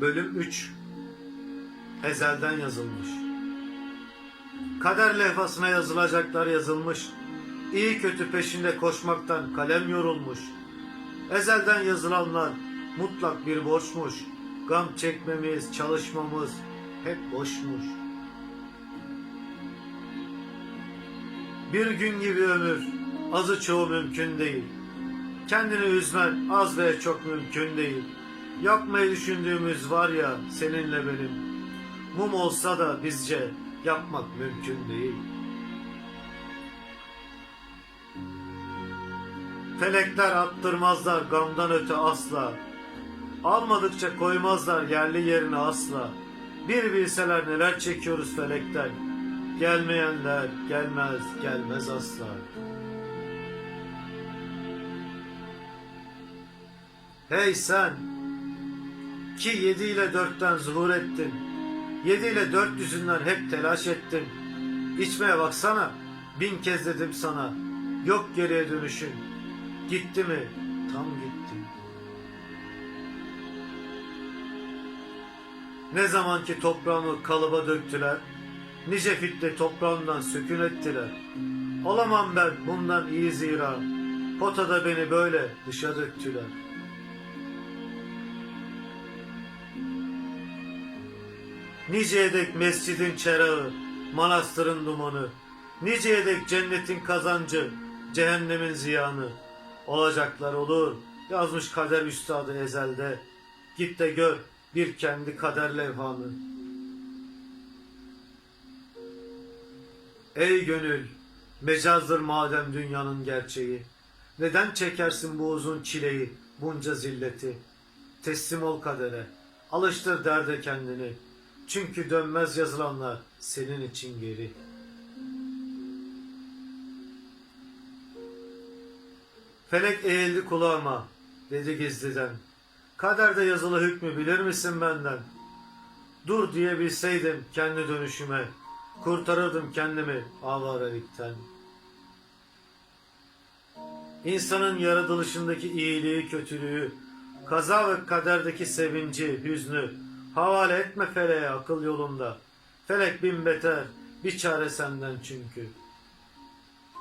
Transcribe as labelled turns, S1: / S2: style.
S1: Bölüm 3 Ezelden yazılmış. Kader levhasına yazılacaklar yazılmış. İyi kötü peşinde koşmaktan kalem yorulmuş. Ezelden yazılanlar mutlak bir borçmuş. Gam çekmemiz, çalışmamız hep boşmuş. Bir gün gibi ömür, azı çoğu mümkün değil. Kendini üzmen az ve çok mümkün değil. Yapmayı düşündüğümüz var ya seninle benim. Mum olsa da bizce yapmak mümkün değil. Felekler attırmazlar gamdan öte asla. Almadıkça koymazlar yerli yerine asla. Bir bilseler neler çekiyoruz felekten. Gelmeyenler gelmez gelmez asla. Hey sen! Ki yedi ile dörtten zuhur ettin. Yedi ile dört yüzünden hep telaş ettin. İçmeye baksana, bin kez dedim sana. Yok geriye dönüşün. Gitti mi? Tam gitti. Ne zaman ki toprağımı kalıba döktüler, nice fitle toprağımdan sökün ettiler. Olamam ben bundan iyi zira, potada beni böyle dışa döktüler. Nice edek mescidin çerağı, manastırın dumanı, nice edek cennetin kazancı, cehennemin ziyanı. Olacaklar olur, yazmış kader üstadı ezelde. Git de gör bir kendi kader levhanı. Ey gönül, mecazdır madem dünyanın gerçeği. Neden çekersin bu uzun çileyi, bunca zilleti? Teslim ol kadere, alıştır derde kendini. Çünkü dönmez yazılanlar senin için geri. Felek eğildi kulağıma, dedi gizliden. Kaderde yazılı hükmü bilir misin benden? Dur diyebilseydim kendi dönüşüme, kurtarırdım kendimi avarelikten. İnsanın yaratılışındaki iyiliği, kötülüğü, kaza ve kaderdeki sevinci, hüznü, havale etme feleğe akıl yolunda. Felek bin beter, bir çare senden çünkü.